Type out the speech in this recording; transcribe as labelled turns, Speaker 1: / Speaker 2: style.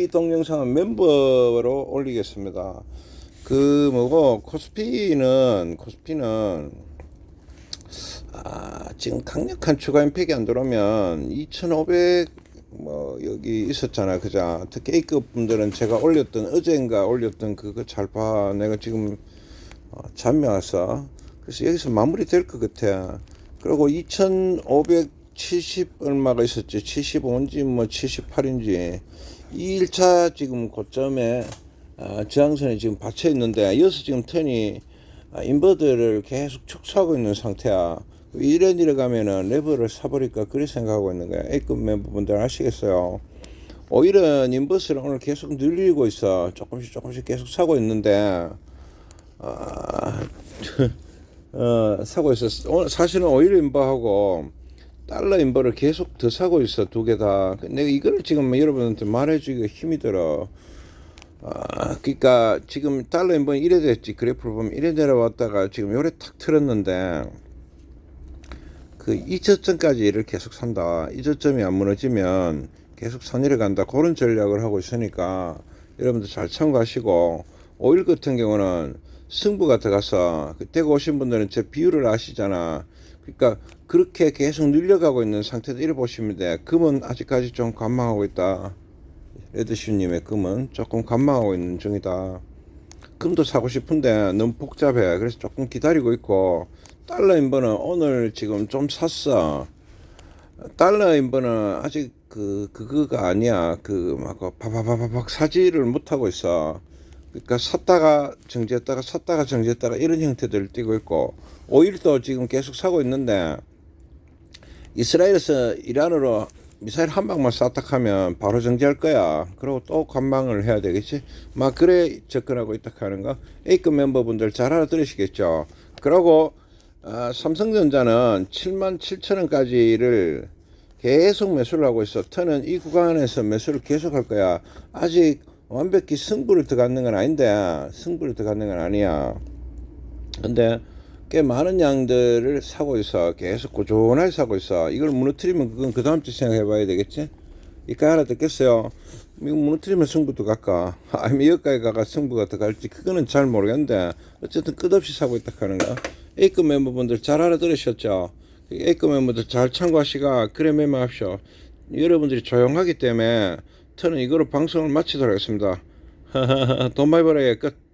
Speaker 1: 이 동영상은 멤버로 올리겠습니다. 그 뭐고 코스피는 코스피는 아, 지금 강력한 추가 임팩이 안 들어오면 2,500 뭐 여기 있었잖아 그자 특히 A급 분들은 제가 올렸던 어젠가 올렸던 그거 잘 봐. 내가 지금 어, 잠이 왔어 그래서 여기서 마무리 될 것 같아. 그리고 2,570 얼마가 있었지? 75인지 뭐 78인지 2일차 지금 고점에 아, 저항선이 지금 받쳐 있는데 여기서 지금 턴이 아, 인버터를 계속 축소하고 있는 상태야. 이래 이래 가면은 레버를 사버릴까 그렇게 생각하고 있는 거야. A급 멤버분들 아시겠어요? 오히려 인버스를 오늘 계속 늘리고 있어. 조금씩 조금씩 계속 사고 있는데, 아, 어, 사고 있어. 오늘 사실은 오일 인버하고 달러 인버를 계속 더 사고 있어. 두 개 다. 내가 이거를 지금 여러분한테 말해주기가 힘이 들어. 아, 그러니까 지금 달러 인번 이래 됐지 그래프를 보면 이래 내려왔다가 지금 요래 탁 틀었는데 그 이저점까지 이를 계속 산다. 이저점이 안 무너지면 계속 산 내려간다. 그런 전략을 하고 있으니까 여러분들 잘 참고하시고 오일 같은 경우는 승부가 들어가서 그때 오신 분들은 제 비율을 아시잖아. 그러니까 그렇게 계속 늘려가고 있는 상태도 이래 보시면 돼. 금은 아직까지 좀 관망하고 있다. 레드슈님의 금은 조금 관망하고 있는 중이다. 금도 사고 싶은데 너무 복잡해. 그래서 조금 기다리고 있고 달러 인버는 오늘 지금 좀 샀어. 달러 인버는 아직 그 그거가 아니야. 그 막 바바바바박 사지를 못 하고 있어. 그러니까 샀다가 정지했다가 샀다가 정지했다가 이런 형태들을 띠고 있고 오일도 지금 계속 사고 있는데 이스라엘에서 이란으로 미사일 한 방만 쐈다 하면 바로 정지할 거야. 그리고 또 관망을 해야 되겠지. 막 그래 접근하고 있다 하는 거. A급 멤버분들 잘 알아들으시겠죠. 그리고 아, 삼성전자는 7만 7천 원까지를 계속 매수를 하고 있어. 터는 이 구간에서 매수를 계속 할 거야. 아직 완벽히 승부를 들어가는 건 아닌데 승부를 들어가는 건 아니야. 근데 꽤 많은 양들을 사고 있어. 계속 꾸준하게 사고 있어. 이걸 무너뜨리면 그건 그 다음 주 생각해 봐야 되겠지? 이까 하나 듣겠어요. 이거 무너뜨리면 승부도 갈까? 아니면 여기까지 가가 승부가 더 갈지 그거는 잘 모르겠는데 어쨌든 끝없이 사고 있다 하는 거. A급 멤버분들 잘 알아들으셨죠? A급 멤버들 잘 참고하시가 그래 매매합시오. 여러분들이 조용하기 때문에 저는 이거로 방송을 마치도록 하겠습니다. 돈 많이 벌어야 끝.